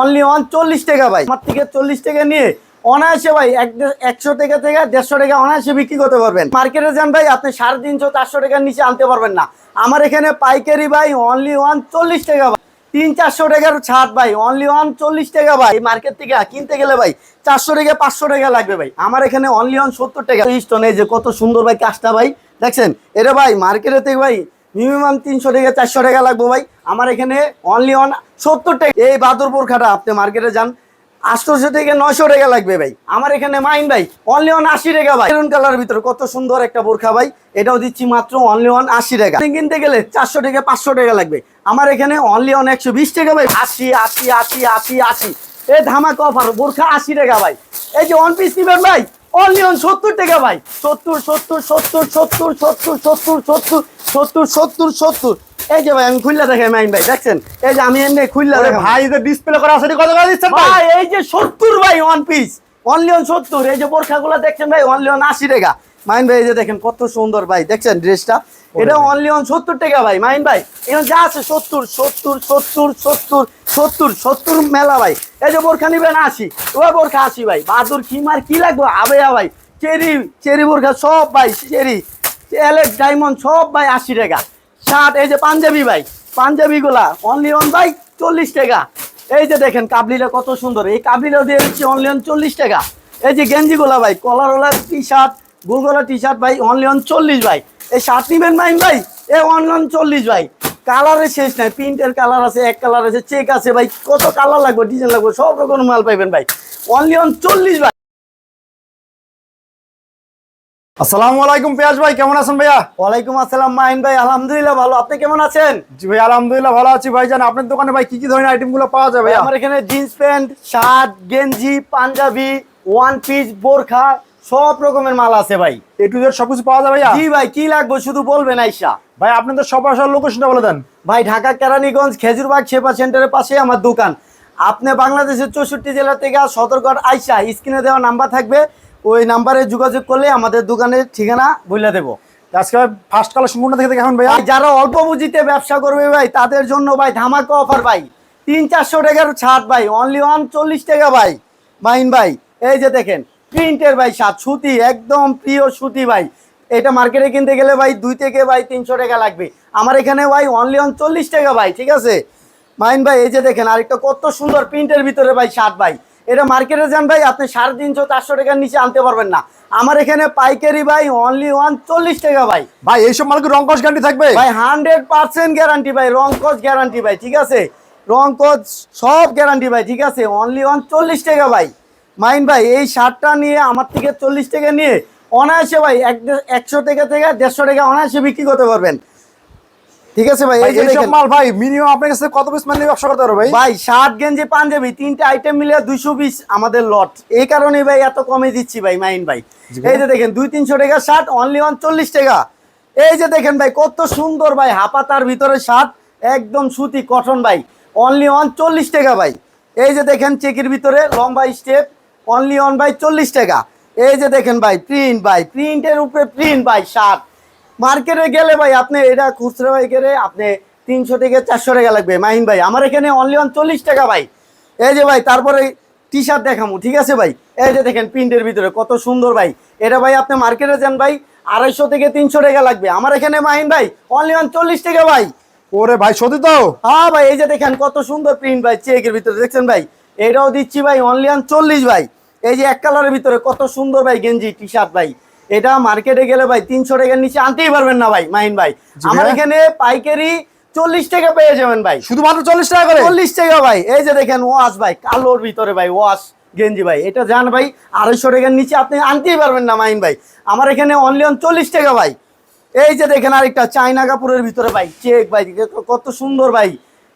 Only one চল্লিশ টাকা ভাই। আমার থেকে চল্লিশ টাকা নিয়ে অনায়াসে ভাই এক- একশো টাকা থেকে দেড়শো টাকা অনায়াসে বিক্রি করতে পারবেন। মার্কেটে যান ভাই, আপনি সাড়ে তিনশো, চারশো টাকার নিচে আনতে পারবেন না। আমার এখানে পাইকারি ভাই অনলি ওয়ান চল্লিশ টাকা ভাই। তিন, চারশো টাকার ছাড় ভাই অনলি ওয়ান চল্লিশ টাকা ভাই। মার্কেট থেকে কিনতে গেলে ভাই, চারশো টাকা পাঁচশো টাকা লাগবে ভাই। আমার এখানে অনলি ওয়ান সত্তর টাকা। স্টোন যে কত সুন্দর ভাই কাজটা ভাই, দেখছেন? এটা ভাই মার্কেটে থেকে ভাই মিনিমাম তিনশো টাকা চারশো টাকা লাগবে ভাই। আমার এখানে অনলি ওয়ান সত্তর টাকা। এই বাদরপুর খাটা, আপনি মার্কেটে যান। আটশোশো থেকে নয়শো টাকা লাগবে ভাই। আমার এখানে মাইন ভাই অনলি ওয়ান আশি টাকা ভাই। মেরুন কালার ভিতরে কত সুন্দর একটা বোরখা ভাই। এটাও দিচ্ছি মাত্র অনলি ওয়ান আশি টাকা। কিনতে গেলে চারশো থেকে পাঁচশো টাকা লাগবে। আমার এখানে অনলি অন একশো বিশ টাকা ভাই। আশি আশি আশি আশি আশি। এ ধামাক অফার বোরখা আশি টাকা ভাই। এই যে ওয়ান পিস নিবেন ভাই? অনলি ওয়ান সত্তর টাকা ভাই। সত্তর সত্তর সত্তর সত্তর সত্তর সত্তর সত্তর সত্তর সত্তর সত্তর। এই যে ভাই আমি খুললা দেখাই মাইন ভাই দেখছেন? এই যে আমি এমনি খুললা দেখে দেখাই ভাই যে ডিসপ্লে করা আছে কত করে দিচ্ছেন ভাই? ভাই এই যে সত্তর ভাই ওয়ান পিস অনলি অন সত্তর এই যে বোরখাগুলো দেখছেন ভাই অনলি অন আশি টাকা। মাইন ভাই এই যে দেখেন কত সুন্দর ভাই দেখছেন ড্রেসটা? এটা অনলি অন সত্তর টাকা ভাই মাইন ভাই। এখানে যা আছে সত্তর সত্তর সত্তর সত্তর সত্তর সত্তর মেলা ভাই। এই যে বোরখা নিবেন আশি। ও বোরখা আশি ভাই। বাহাদুর খিমার কি লাগবে? আবেয়া ভাই। চেরি চেরি বোরখা সব ভাই চেরি। এলেক্স ডায়মন্ড সব ভাই আশি টাকা। শার্ট এই যে পাঞ্জাবি ভাই। পাঞ্জাবি গুলা অনলি অন ভাই চল্লিশ টাকা। এই যে দেখেন কাবলিটা কত সুন্দর। এই কাবলিটা দিয়ে দিচ্ছি অনলি অন চল্লিশ টাকা। এই যে গেঞ্জি গুলা ভাই কলারওয়ালা টি শার্ট গোলগলা টি শার্ট ভাই অনলি অন চল্লিশ ভাই। এই শার্ট নিবেন মাইন ভাই? এ অনলি অন চল্লিশ ভাই। কালারের শেষ নাই প্রিন্টের কালার আছে এক কালার আছে চেক আছে ভাই। কত কালার লাগবে ডিজাইন লাগবে সব রকম মাল পাইবেন ভাই। অনলি অন চল্লিশ ভাই। আসসালামু আলাইকুম পেয়াজ ভাই কেমন আছেন ভাইয়া? ওয়ালাইকুম আসসালাম মাইন ভাই আলহামদুলিল্লাহ ভালো। আপনি কেমন আছেন? জি ভাই আলহামদুলিল্লাহ ভালো আছি ভাই। জান আপনার দোকানে ভাই কি কি ধরনের আইটেমগুলো পাওয়া যাবে? আমার এখানে জিন্স প্যান্ট শার্ট গেঞ্জি পাঞ্জাবি ওয়ান পিস বোরখা সব রকমের মাল আছে ভাই। এ টু জেড সবকিছু পাওয়া যাবে জি ভাই কি লাগবে শুধু বলবেন আইসা। ভাই আপনাদের সব আসার লোকেশনটা বলে দেন। ভাই ঢাকা কেরানীগঞ্জ খেজুরবাগ সেবা সেন্টারের পাশে আমার দোকান। আপনি বাংলাদেশের চৌষট্টি জেলা থেকে সদরগড় আইসা স্ক্রিনে দেওয়া নাম্বার থাকবে। ওই নাম্বারে যোগাযোগ করলে আমাদের দোকানের ঠিকানা বলে দেবো। আজকে ফার্স্ট কালার সম্পূর্ণ থেকে ভাইয়া? ভাই যারা অল্প পুঁজিতে ব্যবসা করবে ভাই তাদের জন্য ভাই ধামাকা অফার ভাই। তিন চারশো টাকার ছাড় ভাই অনলি ওয়ান চল্লিশ টাকা ভাই। মাইন ভাই এই যে দেখেন প্রিন্টের ভাই সাত সুতি একদম প্রিয় সুতি ভাই। এটা মার্কেটে কিনতে গেলে ভাই দুই থেকে ভাই তিনশো টাকা লাগবে। আমার এখানে ভাই অনলি ওয়ান চল্লিশ টাকা ভাই ঠিক আছে? মাইন ভাই এই যে দেখেন আরেকটা কত সুন্দর প্রিন্টের ভিতরে ভাই শার্ট ভাই। এটা মার্কেটে যান ভাই আপনি সাড়ে তিনশো চারশো টাকার নিচে আনতে পারবেন না। আমার এখানে পাইকারি ভাই অনলি ওয়ান চল্লিশ টাকা ভাই। ভাই এইসব মাল কি রঙ্কশ গ্যারান্টি থাকবে? ভাই হান্ড্রেড পার্সেন্ট গ্যারান্টি ভাই রং কোচ গ্যারান্টি ভাই ঠিক আছে? রং কোচ সব গ্যারান্টি ভাই ঠিক আছে? অনলি ওয়ান চল্লিশ টাকা ভাই। মাইন ভাই এই শার্টটা নিয়ে আমার থেকে চল্লিশ টাকা নিয়ে অনায়াসে ভাই এক একশো টাকা থেকে দেড়শো টাকা অনায়াসে বিক্রি করতে পারবেন। ঠিক আছে ভাই এই যে। মাল ভাই মিনিমাম আপনার কাছে কত পিস মাল নিয়ে ব্যবসা করতে পারবে ভাই? ভাই শার্ট গেঞ্জি পাঞ্জাবি তিনটে আইটেম মিলে দুইশো পিস আমাদের লট এই কারণে ভাই এত কমে দিচ্ছি ভাই মাইন ভাই। ভাই। এই যে দেখেন দুই তিনশো টাকা শার্ট অনলি ওয়ান চল্লিশ টাকা। এই যে দেখেন ভাই কত সুন্দর ভাই হাপাতার ভিতরে শার্ট একদম সুতি কটন ভাই। অনলি ওয়ান চল্লিশ টাকা ভাই। এই যে দেখেন চেকের ভিতরে লম্বা স্টেপ অনলি অন ভাই চল্লিশ টাকা। এই যে দেখেন ভাই প্রিন্ট ভাই প্রিন্টের উপরে প্রিন্ট ভাই শার্ট মার্কেটে গেলে ভাই আপনি এটা খুচরো ভাই গেলে আপনি তিনশো থেকে চারশো টাকা লাগবে। মাহিন ভাই আমার এখানে অনলি ওয়ান চল্লিশ টাকা ভাই। এই যে ভাই তারপরে টি শার্ট দেখামু ঠিক আছে ভাই? এই যে দেখেন প্রিন্টের ভিতরে কত সুন্দর ভাই। এটা ভাই আপনি মার্কেটে যান ভাই আড়াইশো থেকে তিনশো টাকা লাগবে। আমার এখানে মাহিন ভাই অনলি ওয়ান চল্লিশ টাকা ভাই। ওরে ভাই সত্যি তো। হ্যাঁ ভাই এই যে দেখেন কত সুন্দর প্রিন্ট ভাই চেকের ভিতরে দেখছেন ভাই? এটাও দিচ্ছি ভাই অনলি ওয়ান চল্লিশ ভাই। এই যে এক কালারের ভিতরে কত সুন্দর ভাই গেঞ্জি টি শার্ট ভাই। এটা মার্কেটে গেলে ভাই তিনশো টাকার নিচে আনতেই পারবেন না ভাই মাহিন ভাই। আমার এখানে পাইকারি চল্লিশ টাকা পেয়ে যাবেন ভাই। শুধুমাত্র চল্লিশ টাকা করে? চল্লিশ টাকা ভাই। এই যে দেখেন ওয়াশ ভাই কালোর ভিতরে ভাই ওয়াশ গেঞ্জি ভাই। এটা জান ভাই আড়াইশো টাকার নিচে আপনি আনতেই পারবেন না মাইন ভাই। আমার এখানে অনলি অন চল্লিশ টাকা ভাই। এই যে দেখেন আরেকটা চাইনা কাপড়ের ভিতরে ভাই চেক ভাই কত সুন্দর ভাই।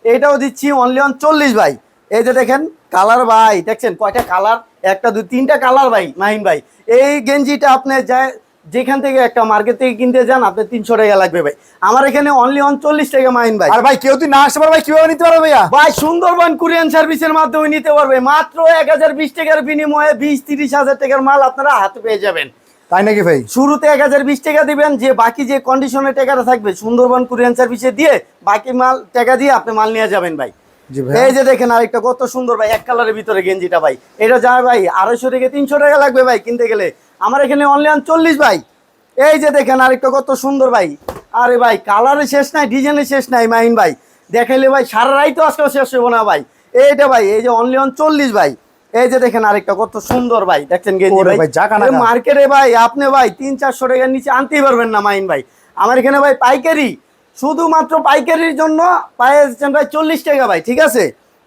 এটাও দিচ্ছি অনলি অন চল্লিশ ভাই। এই যে দেখেন কালার ভাই দেখছেন কয়টা কালার? একটা দুই তিনটা কালার ভাই মাহিন ভাই। এই গেঞ্জিটা আপনি যায় যেখান থেকে একটা মার্কেট থেকে কিনতে যান আপনার তিনশো টাকা লাগবে ভাই। আমার এখানে অনলি অন চল্লিশ টাকা মাহিন ভাই। আর ভাই কেউ তুই না আসতে পারবে ভাই কীভাবে নিতে পারবে ভাইয়া? ভাই সুন্দরবন কুরিয়ান সার্ভিসের মাধ্যমে নিতে পারবে। মাত্র এক হাজার বিশ টাকার বিনিময়ে বিশ তিরিশ হাজার টাকার মাল আপনারা হাতে পেয়ে যাবেন। তাই নাকি ভাই? শুরুতে এক হাজার বিশ টাকা দিবেন যে বাকি যে কন্ডিশনের টাকাটা থাকবে সুন্দরবন কুরিয়ান সার্ভিসে দিয়ে বাকি মাল টাকা দিয়ে আপনি মাল নিয়ে যাবেন ভাই। এই যে দেখেন আরেকটা কত সুন্দর ভাই এক কালারের ভিতরে গেঞ্জিটা ভাই। এটা যা ভাই আড়াইশো থেকে তিনশো টাকা লাগবে ভাই কিনতে গেলে। আমার এখানে অনলাইন চল্লিশ ভাই। এই যে দেখেন আরেকটা কত সুন্দর ভাই। আরে ভাই কালারের শেষ নাই ডিজাইনের শেষ নাই মাহিন ভাই। দেখাইলে ভাই সারা রাই তো আজকে শেষ হব না ভাই। এইটা ভাই এই যে অনলাইন চল্লিশ ভাই। এই যে দেখেন আরেকটা কত সুন্দর ভাই দেখছেন গেঞ্জি ভাই। ভাই, মার্কেটে ভাই আপনি ভাই তিন চারশো টাকার নিচে আনতেই পারবেন না মাইন ভাই। আমার এখানে ভাই পাইকারি শুধুমাত্র পাইকারির জন্য পায়ে ভাই চল্লিশ টাকা ভাই ঠিক আছে?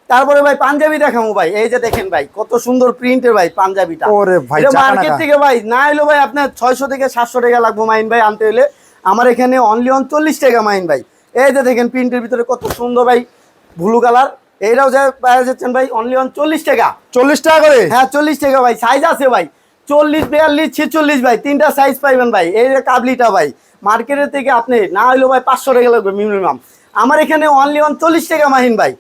তারপরে ভাই পাঞ্জাবি দেখাবো ভাই এই যে দেখেন ভাই কত সুন্দর প্রিন্টের ভাই পাঞ্জাবিটা। ওরে ভাই, মার্কেট থেকে ভাই না হলো ভাই আপনার ছয়শো থেকে সাতশো টাকা লাগবে মাইন ভাই আনতে হলে আমার এখানে অনলি অন চল্লিশ টাকা মাইন ভাই। এই যে দেখেন প্রিন্টের ভিতরে কত সুন্দর ভাই ব্লু কালার এইটাও যা পাওয়া যাচ্ছেন ভাই অনলি অন চল্লিশ টাকা। চল্লিশ টাকা করে? হ্যাঁ চল্লিশ টাকা ভাই সাইজ আছে ভাই। চল্লিশ বিয়াল্লিশ ছেচল্লিশ ভাই তিনটা সাইজ পাইবেন ভাই এই যে কাবলিটা ভাই। মার্কেটের থেকে আপনি না হইলেও ভাই পাঁচশো টাকা লাগবে মিনিমাম আমার এখানে অনলি অন চল্লিশ টাকা মাহিন ভাই।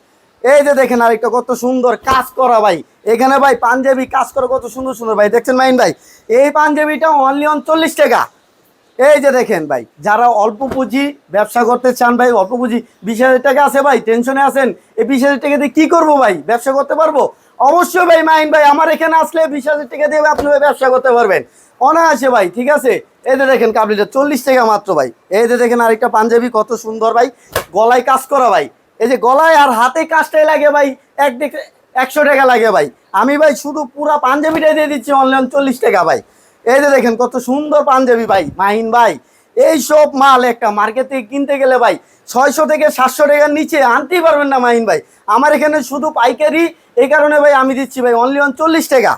এই যে দেখেন আরেকটা কত সুন্দর কাজ করা ভাই। এখানে ভাই পাঞ্জাবি কাজ করা কত সুন্দর সুন্দর ভাই। দেখছেন মাহিন ভাই? এই পাঞ্জাবিটা অনলি অন চল্লিশ টাকা। এই যে দেখেন ভাই, যারা অল্প পুঁজি ব্যবসা করতে চান ভাই, অল্প পুঁজি, বিশ হাজার টাকা আছে ভাই, টেনশনে আছেন, এই বিশ হাজার টাকা দিয়ে কি করব ভাই? ব্যবসা করতে পারব? অবশ্যই ভাই মাইন ভাই, আমার এখানে আসলে বিশ হাজার টাকা দিয়ে আপনি ব্যবসা করতে পারবেন। অনায়াসে ভাই, ঠিক আছে? এই যে দেখেন কাবলিটা, চল্লিশ টাকা মাত্র ভাই। এই যে দেখেন আরেকটা পাঞ্জাবি, কত সুন্দর ভাই। গলায় কাজ করা ভাই। এই যে গলায় আর হাতে কাজটাই লাগে ভাই। এক দিকে একশো টাকা লাগে ভাই। আমি ভাই শুধু পুরা পাঞ্জাবিটাই দিয়ে দিচ্ছি অনলাইন চল্লিশ টাকা ভাই। এই যে দেখেন কত সুন্দর পাঞ্জাবি ভাই, মাহিন ভাই। এই সব মাল একটা মার্কেট থেকে কিনতে গেলে ভাই, ছয়শো থেকে সাতশো টাকার নিচে আনতেই পারবেন না মাহিন ভাই। আমার এখানে শুধু পাইকারি, এই কারণে ভাই আমি দিচ্ছি ভাই অনলি অন চল্লিশ টাকা।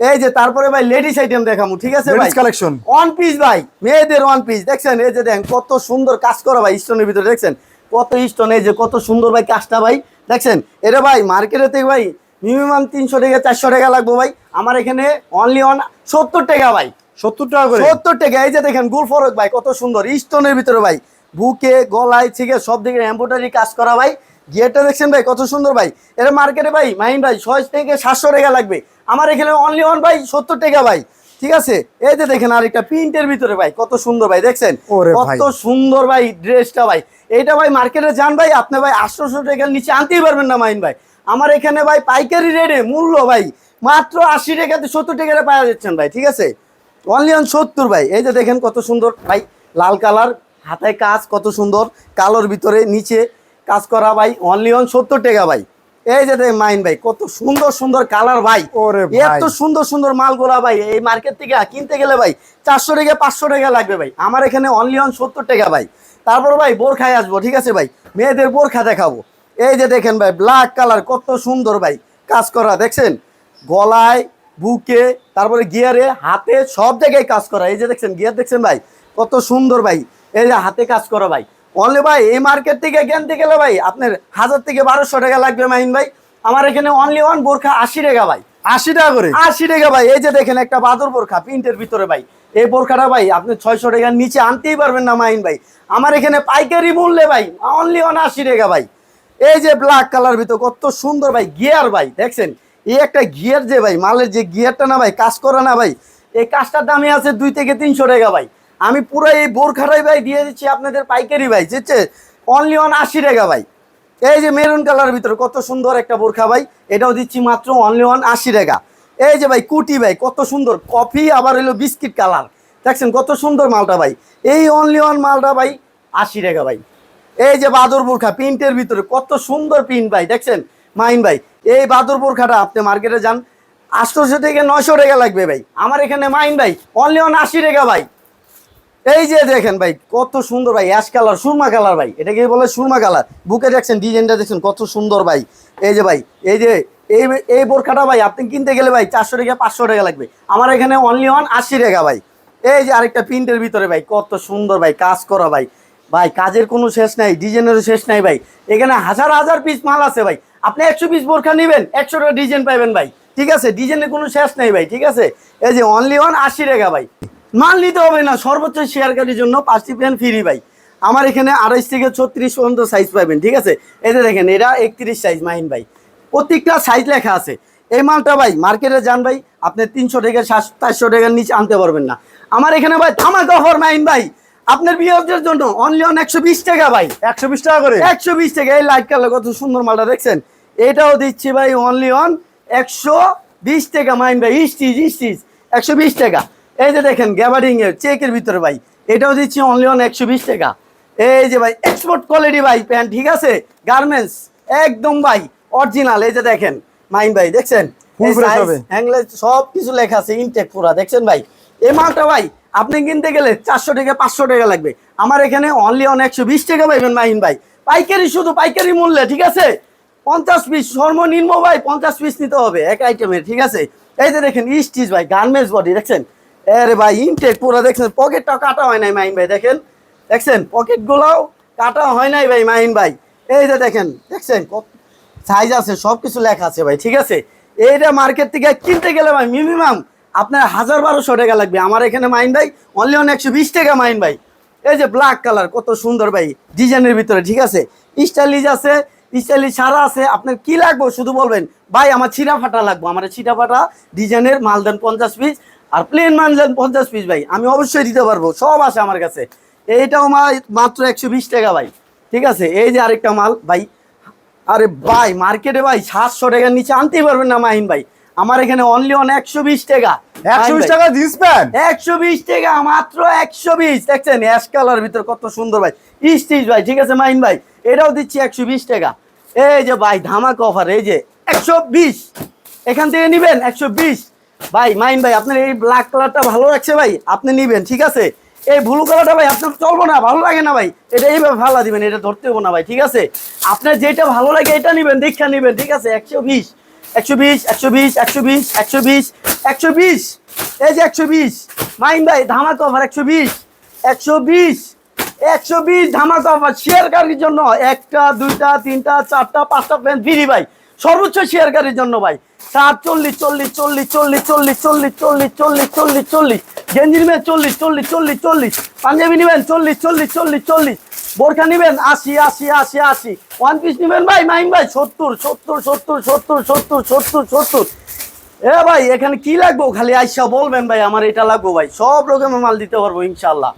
এই যে তারপরে ভাই লেডিস আইটেম দেখামু ঠিক আছে ভাই? collection। ওয়ান পিস ভাই মেয়েদের ওয়ান পিস দেখছেন? এই যে দেখেন কত সুন্দর কাজ করা ভাই স্টোনের ভিতরে দেখছেন? কত স্টোন এই যে কত সুন্দর ভাই কাজটা ভাই দেখছেন? এটা ভাই মার্কেটে থেকে ভাই মিনিমাম তিনশো টাকা চারশো টাকা লাগবে ভাই। আমার এখানে অনলি অন সত্তর টাকা ভাই। সত্তর টাকা করে? সত্তর টাকা এই যে দেখেন গুল ফরক ভাই কত সুন্দর। স্টোনের ভিতরে ভাই বুকে গলায় থেকে সব দিকে এম্ব্রয়ডারি কাজ করা ভাই। গিয়ারটা দেখছেন ভাই কত সুন্দর ভাই। এটা মার্কেটে ভাই মাহিন ভাই ছয় থেকে সাতশো টাকা লাগবে। আমার এখানে অনলি অন ভাই সত্তর টাকা ভাই। ঠিক আছে? এই যে দেখেন আরেকটা প্রিন্টের ভিতরে ভাই কত সুন্দর ভাই দেখছেন? কত সুন্দর ভাই ড্রেসটা ভাই। এইটা ভাই মার্কেটে যান ভাই আপনি ভাই আটশোশো টাকার নিচে আনতেই পারবেন না মাইন ভাই। আমার এখানে ভাই পাইকারি রেটে মূল্য ভাই মাত্র আশি টাকাতে সত্তর টাকাতে পাওয়া যাচ্ছেন ভাই ঠিক আছে? অনলি অন সত্তর ভাই। এই যে দেখেন কত সুন্দর ভাই লাল কালার হাতায় কাজ কত সুন্দর কালোর ভিতরে নিচে কাজ করা ভাই অনলি অন সত্তর টাকা ভাই। এই যে মাইন ভাই কত সুন্দর সুন্দর কালার ভাই। ওরে ভাই। এত সুন্দর সুন্দর মালগুলা ভাই এই মার্কেট থেকে কিনতে গেলে ভাই চারশো টাকা পাঁচশো টাকা লাগবে ভাই। আমার এখানে অনলি অন সত্তর টাকা ভাই। তারপর ভাই বোরখায় আসব ঠিক আছে ভাই? মেয়েদের বোরখা দেখাবো। এই যে দেখেন ভাই ব্ল্যাক কালার কত সুন্দর ভাই। কাজ করা দেখছেন? গলায় বুকে তারপরে গিয়ারে হাতে সব জায়গায় কাজ করা। এই যে দেখছেন গিয়ার দেখছেন ভাই? কত সুন্দর ভাই। এই যে হাতে কাজ করা ভাই। অনলি ভাই এই মার্কেট থেকে কিনতে গেলে ভাই আপনার হাজার থেকে বারোশো টাকা লাগবে মাইন ভাই। আমার এখানে অনলি ওয়ান বোরখা আশি টাকা ভাই। আশি টাকা করে? আশি টাকা ভাই এই যে দেখেন একটা বাদর বোরখা প্রিন্টের ভিতরে ভাই। এই বোরখাটা ভাই আপনি ছয়শো টাকার নিচে আনতেই পারবেন না মাইন ভাই। আমার এখানে পাইকারি মূল্যে ভাই অনলি ওয়ান আশি টাকা ভাই। এই যে ব্ল্যাক কালার ভিতর কত সুন্দর ভাই গিয়ার ভাই দেখছেন? এই একটা গিয়ার যে ভাই মালের যে গিয়ারটা না ভাই কাজ করে না ভাই। এই কাজটার দামে আছে দুই থেকে তিনশো টাকা ভাই। আমি পুরো এই বোরখাটাই ভাই দিয়ে দিচ্ছি আপনাদের পাইকারি ভাই যেচ্ছে অনলি ওয়ান আশি টাকা ভাই। এই যে মেরুন কালার ভিতরে কত সুন্দর একটা বোরখা ভাই, এটাও দিচ্ছি মাত্র অনলি ওয়ান আশি টাকা। এই যে ভাই, কুটি ভাই, কত সুন্দর। কফি আবার হলো বিস্কিট কালার দেখছেন কত সুন্দর মালটা ভাই। এই অনলি ওয়ান মালটা ভাই আশি টাকা ভাই। এই যে বাদর বোরখা, প্রিন্টের ভিতরে কত সুন্দর প্রিন্ট ভাই, দেখছেন? মাইন ভাই, এই বাদর বোরখাটা আপনি মার্কেটে যান। আটশোশো থেকে নয়শো টাকা লাগবে ভাই। আমার এখানে মাইন ভাই অনলি ওয়ান আশি টাকা ভাই। এই যে দেখেন ভাই, কত সুন্দর ভাই অ্যাশ কালার সুরমা কালার ভাই। এটাকে বলে সুরমা কালার বুকে দেখছেন, ডিজাইনটা দেখছেন, কত সুন্দর ভাই। এই যে ভাই, এই যে, এই এই বোরখাটা ভাই, আপনি কিনতে গেলে ভাই চারশো টাকা, পাঁচশো টাকা লাগবে। আমার এখানে অনলি ওয়ান আশি টাকা ভাই। এই যে আরেকটা প্রিন্টের ভিতরে ভাই, কত সুন্দর ভাই, কাজ করা ভাই। ভাই, কাজের কোনো শেষ নাই, ডিজাইনেরও শেষ নাই ভাই। এখানে হাজার হাজার পিস মাল আছে ভাই। আপনি একশো পিস বোরখা নেবেন, একশো টাকা ডিজাইন পাইবেন ভাই। ঠিক আছে, ডিজাইনের কোনো শেষ নাই ভাই, ঠিক আছে? এই যে অনলি ওয়ান আশি টাকা ভাই। মাল নিতে হবে না সর্বোচ্চ শেয়ারকারীর জন্য পাঁচটি প্যান ফ্রি ভাই। আমার এখানে আড়াইশ থেকে ছত্রিশ পর্যন্ত সাইজ পাবেন ঠিক আছে? যে দেখেন এটা একত্রিশ সাইজ মাহিন ভাই। প্রত্যেকটা সাইজ লেখা আছে। এই মালটা ভাই মার্কেটে যান ভাই আপনি তিনশো টাকা চারশো টাকার নিচে আনতে পারবেন না। আমার এখানে ভাই ধামাকা অফার মাহিন ভাই। আপনার বিয়ের জন্য অনলি অন একশো বিশ টাকা ভাই। একশো বিশ টাকা করে? একশো বিশ টাকা এই লাইট কালার কত সুন্দর মালটা দেখছেন? এটাও দিচ্ছি ভাই অনলি অন একশো বিশ টাকা মাইন ভাই ইস্টিজ ইস্টিজ একশো বিশ টাকা। এই যে দেখেন গ্যাবারিং এর চেকের ভিতরে ভাই এটাও দিচ্ছি অনলি অন একশো বিশ টাকা। এই যে ভাই এক্সপোর্ট কোয়ালিটি ভাই প্যান্ট ঠিক আছে? গার্মেন্টস একদম ভাই অরিজিনাল এই যে দেখেন মাইন ভাই দেখছেন? সব কিছু লেখা আছে ইনটেক পুরা। দেখছেন ভাই? এই মালটা ভাই আপনি কিনতে গেলে চারশো টাকা পাঁচশো টাকা লাগবে। আমার এখানে অনলি অন একশো বিশ টাকা পাইবেন মাহিন ভাই। পাইকারি শুধু পাইকারি মূল্যে ঠিক আছে? পঞ্চাশ পিস সর্বনিম্ন ভাই পঞ্চাশ পিস নিতে হবে এক আইটেমের ঠিক আছে? এই যে দেখেন স্টিচ ভাই গার্মেন্টস বডি দেখছেন? আরে ভাই ইনটেক পুরো দেখছেন পকেটটাও কাটা হয় নাই মাইন ভাই, দেখেন? দেখছেন পকেটগুলোও কাটা হয় নাই ভাই মাইন ভাই। এই যে দেখেন, দেখছেন সাইজ আছে সব কিছু লেখা আছে ভাই, ঠিক আছে? এইটা মার্কেট থেকে কিনতে গেলে ভাই মিনিমাম আপনার হাজার বারোশো টাকা লাগবে। আমার এখানে মাইন ভাই অনলি অন একশো বিশ টাকা মাইন ভাই। এই যে ব্ল্যাক কালার কত সুন্দর ভাই ডিজাইনের ভিতরে, ঠিক আছে? স্টাইলিশ আছে, স্টাইলিশ সারা আছে, আপনার কি লাগবে শুধু বলবেন? ভাই, আমার ছিঁড়া ফাটা লাগবে, আমার ছিঁড়া ফাটা ডিজাইনের মাল দেন পঞ্চাশ পিস আর প্লেন মাল দেন পঞ্চাশ পিস ভাই আমি অবশ্যই দিতে পারব সব আছে আমার কাছে। এইটাও মাত্র একশো বিশ টাকা ভাই ঠিক আছে? এই যে আরেকটা মাল ভাই আরে ভাই মার্কেটে ভাই সাতশো টাকার নিচে আনতেই পারবেন না মাহিন ভাই। আমার এখানে অনলি অন একশো বিশ টাকা। একশো বিশ টাকা জিন্স প্যান্ট? একশো বিশ টাকা মাত্র একশো বিশ। দেখছেন অ্যাশ কালার ভিতর কত সুন্দর ভাই। স্টিচ ভাই ঠিক আছে মাহিন ভাই? এটাও দিচ্ছি একশো বিশ টাকা। এই যে ভাই ধামাক অফার এই যে একশো বিশ। এখান থেকে নিবেন একশো বিশ। ভাই মাইন ভাই, আপনার এই ব্ল্যাক কালারটা ভালো লাগছে ভাই, আপনি নিবেন, ঠিক আছে? এই ব্লু কালারটা ভাই, আপনার চলবো না, ভালো লাগে না ভাই। এটা এইভাবে ভালো দিবেন, এটা ধরতে হব না ভাই, ঠিক আছে? আপনার যেটা ভালো লাগে, এটা নিবেন, দীক্ষা নিবেন, ঠিক আছে? একশো বিশ একশো বিশ একশো বিশ একশো বিশ একশো বিশ একশো বিশ। এই যে একশো বিশ মাইন ভাই, ধামাক অফার একশো বিশ একশো বিশ একশো বিশ ধামাক শেয়ার শেয়ারকারীর জন্য? একটা, দুইটা, তিনটা, চারটা, পাঁচটা প্যান্ট ফ্রি ভাই। সর্বোচ্চ শেয়ারকারীর জন্য ভাই ষাট চল্লিশ চল্লিশ চল্লিশ চল্লিশ চল্লিশ চল্লিশ চল্লিশ চল্লিশ চল্লিশ চল্লিশ গেঞ্জি নেবেন চল্লিশ চল্লিশ চল্লিশ চল্লিশ পাঞ্জাবি নেবেন চল্লিশ চল্লিশ চল্লিশ চল্লিশ বোরখা নেবেন আশি আশি আশি আশি ওয়ান পিস নেবেন ভাই মাইন ভাই সত্তর সত্তর সত্তর সত্তর সত্তর সত্তর সত্তর এ ভাই এখানে কি লাগবো খালি আইসা বলবেন ভাই আমার এটা লাগবো ভাই সব রকমের মাল দিতে পারব ইনশাল্লাহ